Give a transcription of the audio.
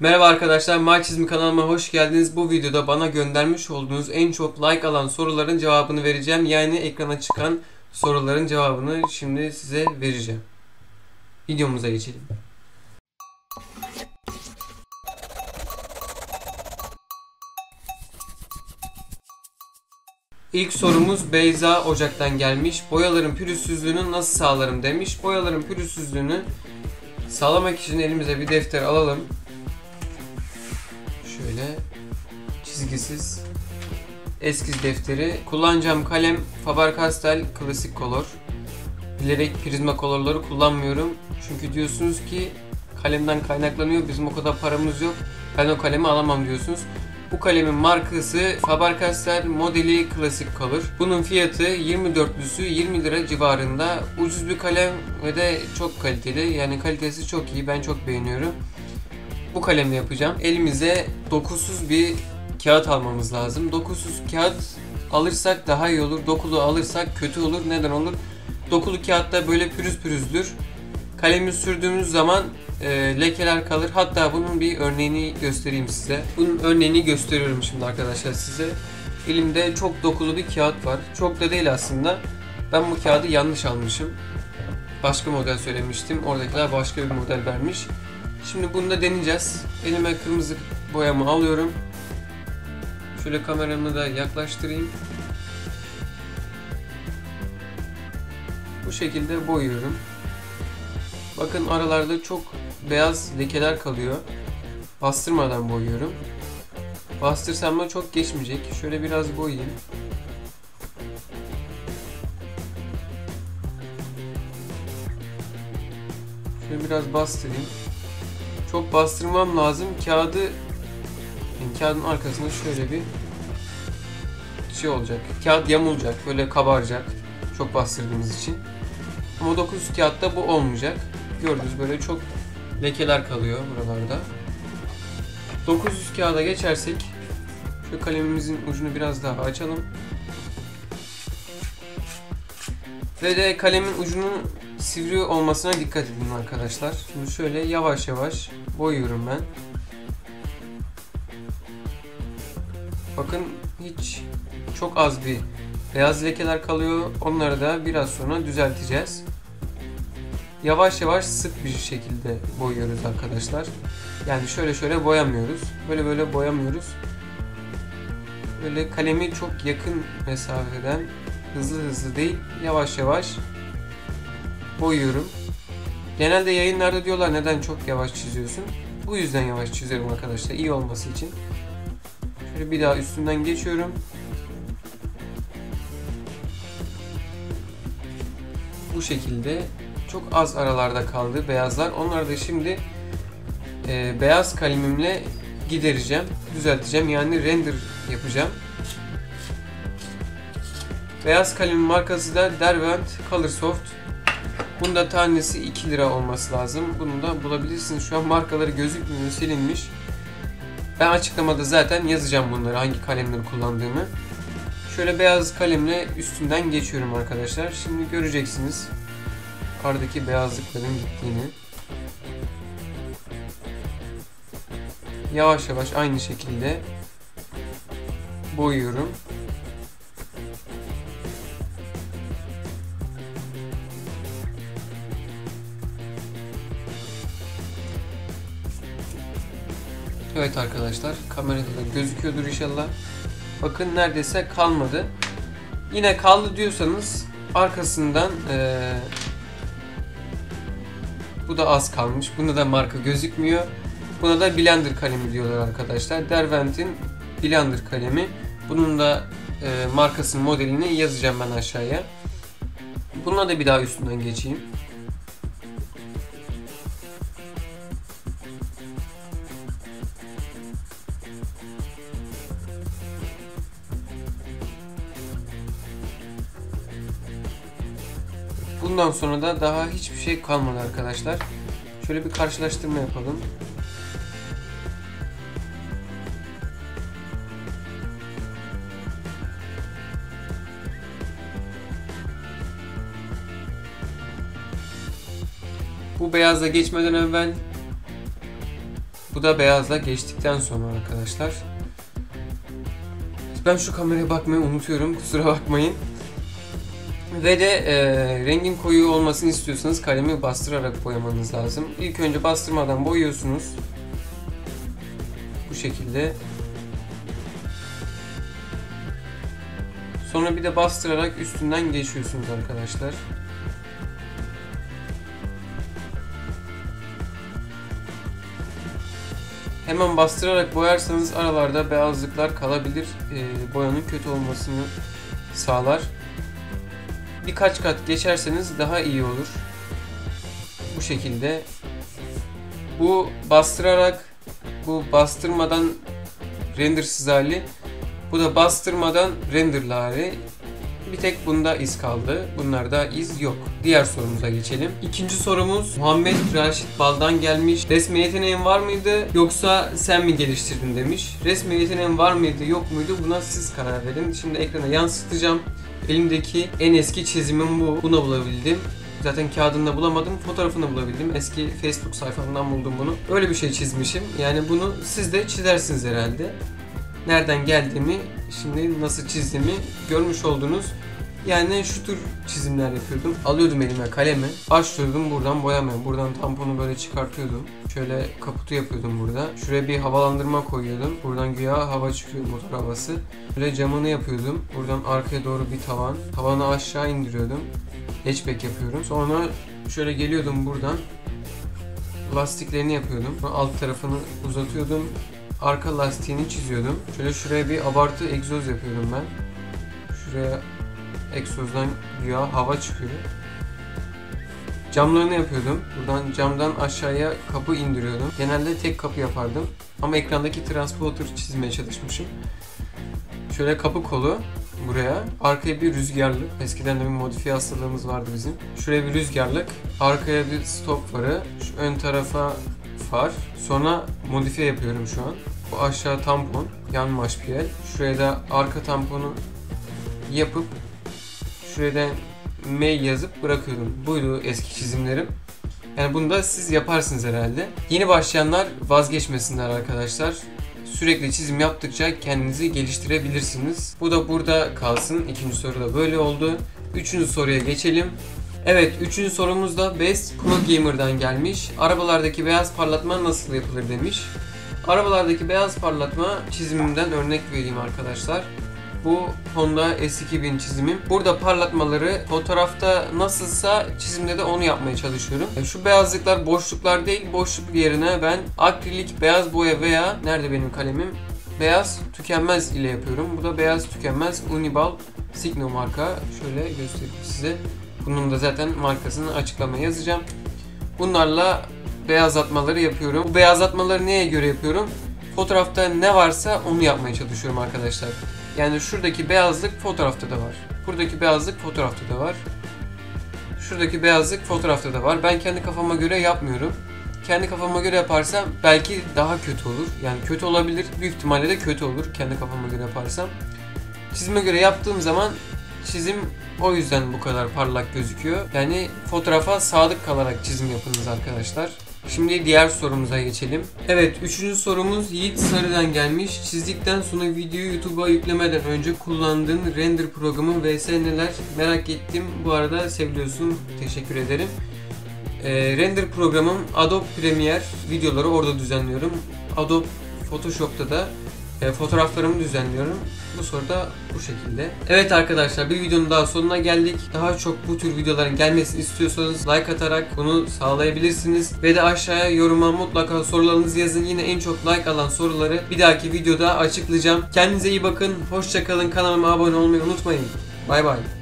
Merhaba arkadaşlar, Mal Çizimi kanalıma hoş geldiniz. Bu videoda bana göndermiş olduğunuz en çok like alan soruların cevabını vereceğim. Yani ekrana çıkan soruların cevabını şimdi size vereceğim. Videomuza geçelim. İlk sorumuz Beyza Ocak'tan gelmiş. Boyaların pürüzsüzlüğünü nasıl sağlarım demiş. Boyaların pürüzsüzlüğünü sağlamak için elimize bir defter alalım. Çizgisiz eskiz defteri. Kullanacağım kalem Faber-Castell Classic Color. Bilerek prizma kolorları kullanmıyorum. Çünkü diyorsunuz ki kalemden kaynaklanıyor. Bizim o kadar paramız yok. Ben o kalemi alamam diyorsunuz. Bu kalemin markası Faber-Castell modeli Classic Color. Bunun fiyatı 24'lüsü 20 lira civarında. Ucuz bir kalem ve de çok kaliteli. Yani kalitesi çok iyi. Ben çok beğeniyorum. Bu kalemle yapacağım. Elimize dokusuz bir kağıt almamız lazım. Dokusuz kağıt alırsak daha iyi olur. Dokulu alırsak kötü olur. Neden olur? Dokulu kağıtta böyle pürüz pürüzdür. Kalemi sürdüğümüz zaman e, lekeler kalır. Hatta bunun bir örneğini göstereyim size. Bunun örneğini gösteriyorum şimdi arkadaşlar size. Elimde çok dokulu bir kağıt var. Çok da değil aslında. Ben bu kağıdı yanlış almışım. Başka model söylemiştim. Oradakiler başka bir model vermiş. Şimdi bunu da deneyeceğiz. Elime kırmızı boyamı alıyorum. Şöyle kameramı da yaklaştırayım. Bu şekilde boyuyorum. Bakın aralarda çok beyaz lekeler kalıyor. Bastırmadan boyuyorum. Bastırsam da çok geçmeyecek. Şöyle biraz boyayayım. Şöyle biraz bastırayım. Çok bastırmam lazım. Kağıdı yani kağıdın arkasında şöyle bir şey olacak. Kağıt yamulacak. Böyle kabaracak. Çok bastırdığımız için. Ama 9 kağıtta bu olmayacak. Gördüğünüz böyle çok lekeler kalıyor buralarda. 900 kağıda geçersek şu kalemimizin ucunu biraz daha açalım. Ve de kalemin ucunun sivri olmasına dikkat edin arkadaşlar. Şimdi şöyle yavaş yavaş boyuyorum ben. Bakın hiç çok az bir beyaz lekeler kalıyor. Onları da biraz sonra düzelteceğiz. Yavaş yavaş sık bir şekilde boyuyoruz arkadaşlar. Yani şöyle şöyle boyamıyoruz. Böyle böyle boyamıyoruz. Böyle kalemi çok yakın mesafeden hızlı hızlı değil yavaş yavaş boyuyorum. Genelde yayınlarda diyorlar neden çok yavaş çiziyorsun. Bu yüzden yavaş çiziyorum arkadaşlar iyi olması için. Şöyle bir daha üstünden geçiyorum. Bu şekilde çok az aralarda kaldı beyazlar. Onları da şimdi e, beyaz kalemimle gidereceğim, düzelteceğim. Yani render yapacağım. Beyaz kalemin markası da Derwent Colorsoft. Bunda tanesi 2 lira olması lazım. Bunu da bulabilirsiniz. Şu an markaları gözükmüyor, silinmiş. Ben açıklamada zaten yazacağım bunları, hangi kalemleri kullandığımı. Şöyle beyaz kalemle üstünden geçiyorum arkadaşlar. Şimdi göreceksiniz aradaki beyazlıkların gittiğini. Yavaş yavaş aynı şekilde boyuyorum. Evet arkadaşlar kamerada da gözüküyordur inşallah. Bakın neredeyse kalmadı. Yine kaldı diyorsanız arkasından ee, bu da az kalmış. Bunda da marka gözükmüyor. Buna da Blender kalemi diyorlar arkadaşlar. Derwent'in Blender kalemi. Bunun da e, markasının modelini yazacağım ben aşağıya. Bununla da bir daha üstünden geçeyim. Bundan sonra da daha hiçbir şey kalmadı arkadaşlar. Şöyle bir karşılaştırma yapalım. Bu beyaza geçmeden evvel Bu da beyazla geçtikten sonra arkadaşlar. Ben şu kameraya bakmayı unutuyorum. Kusura bakmayın. Ve de e, rengin koyu olmasını istiyorsanız kalemi bastırarak boyamanız lazım. İlk önce bastırmadan boyuyorsunuz. Bu şekilde. Sonra bir de bastırarak üstünden geçiyorsunuz arkadaşlar. Hemen bastırarak boyarsanız aralarda beyazlıklar kalabilir. E, boyanın kötü olmasını sağlar. Birkaç kat geçerseniz daha iyi olur. Bu şekilde. Bu bastırarak, bu bastırmadan rendersız hali. Bu da bastırmadan renderlı hali. Bir tek bunda iz kaldı. Bunlarda iz yok. Diğer sorumuza geçelim. İkinci sorumuz Muhammed Raşit Bal'dan gelmiş. Resme yeteneğin var mıydı yoksa sen mi geliştirdin demiş. Resme yeteneğin var mıydı yok muydu buna siz karar verin. Şimdi ekrana yansıtacağım. Elimdeki en eski çizimim bu. Bunu bulabildim. Zaten kağıdında bulamadım, fotoğrafını bulabildim. Eski Facebook sayfamdan buldum bunu. Öyle bir şey çizmişim. Yani bunu siz de çizersiniz herhalde. Nereden geldiğimi, şimdi nasıl çizdiğimi görmüş oldunuz. Yani şu tür çizimler yapıyordum. Alıyordum elime kalemi, başlıyordum buradan boyamaya. Buradan tamponu böyle çıkartıyordum. Şöyle kaputu yapıyordum burada. Şuraya bir havalandırma koyuyordum. Buradan güya hava çıkıyor motor havası. Böyle camını yapıyordum. Buradan arkaya doğru bir tavan. Tavanı aşağı indiriyordum. Hatchback yapıyorum. Sonra şöyle geliyordum buradan. Lastiklerini yapıyordum. Alt tarafını uzatıyordum. Arka lastiğini çiziyordum. Şöyle şuraya bir abartı egzoz yapıyordum ben. Şuraya egzozdan güya hava çıkıyor. Camlarını yapıyordum. Buradan camdan aşağıya kapı indiriyordum. Genelde tek kapı yapardım. Ama ekrandaki transporter çizmeye çalışmışım. Şöyle kapı kolu buraya. Arkaya bir rüzgarlık. Eskiden de bir modifiye hastalığımız vardı bizim. Şuraya bir rüzgarlık. Arkaya bir stop farı. Şu ön tarafa far. Sonra modifiye yapıyorum şu an. Bu aşağı tampon. Yan maşpiyel. Şuraya da arka tamponu yapıp şuraya da M yazıp bırakıyordum. Buydu eski çizimlerim. Yani bunu da siz yaparsınız herhalde. Yeni başlayanlar vazgeçmesinler arkadaşlar. Sürekli çizim yaptıkça kendinizi geliştirebilirsiniz. Bu da burada kalsın. İkinci soru da böyle oldu. Üçüncü soruya geçelim. Evet, üçüncü sorumuz da Best Pro Gamer'dan gelmiş. Arabalardaki beyaz parlatma nasıl yapılır demiş. Arabalardaki beyaz parlatma çizimimden örnek vereyim arkadaşlar. Bu Honda S2000 çizimim. Burada parlatmaları fotoğrafta nasılsa çizimde de onu yapmaya çalışıyorum. Şu beyazlıklar boşluklar değil, boşluk yerine ben akrilik beyaz boya veya nerede benim kalemim? Beyaz tükenmez ile yapıyorum. Bu da beyaz tükenmez Unibal Signo marka. Şöyle göstereyim size. Bunun da zaten markasını açıklamaya yazacağım. Bunlarla beyazlatmaları yapıyorum. Bu beyazlatmaları neye göre yapıyorum? Fotoğrafta ne varsa onu yapmaya çalışıyorum arkadaşlar. Yani şuradaki beyazlık fotoğrafta da var. Buradaki beyazlık fotoğrafta da var. Şuradaki beyazlık fotoğrafta da var. Ben kendi kafama göre yapmıyorum. Kendi kafama göre yaparsam belki daha kötü olur. Yani kötü olabilir. Büyük ihtimalle de kötü olur kendi kafama göre yaparsam. Çizime göre yaptığım zaman çizim o yüzden bu kadar parlak gözüküyor. Yani fotoğrafa sadık kalarak çizim yapınız arkadaşlar. Şimdi diğer sorumuza geçelim. Evet, üçüncü sorumuz Yiğit Sarı'dan gelmiş. Çizdikten sonra videoyu YouTube'a yüklemeden önce kullandığın render programı vs neler merak ettim. Bu arada seviliyorsun. Teşekkür ederim. Ee, render programım Adobe Premiere videoları orada düzenliyorum. Adobe Photoshop'ta da e, fotoğraflarımı düzenliyorum. Bu soru da bu şekilde. Evet arkadaşlar bir videonun daha sonuna geldik. Daha çok bu tür videoların gelmesini istiyorsanız like atarak bunu sağlayabilirsiniz. Ve de aşağıya yoruma mutlaka sorularınızı yazın. Yine en çok like alan soruları bir dahaki videoda açıklayacağım. Kendinize iyi bakın. Hoşçakalın. Kanalıma abone olmayı unutmayın. Bay bay.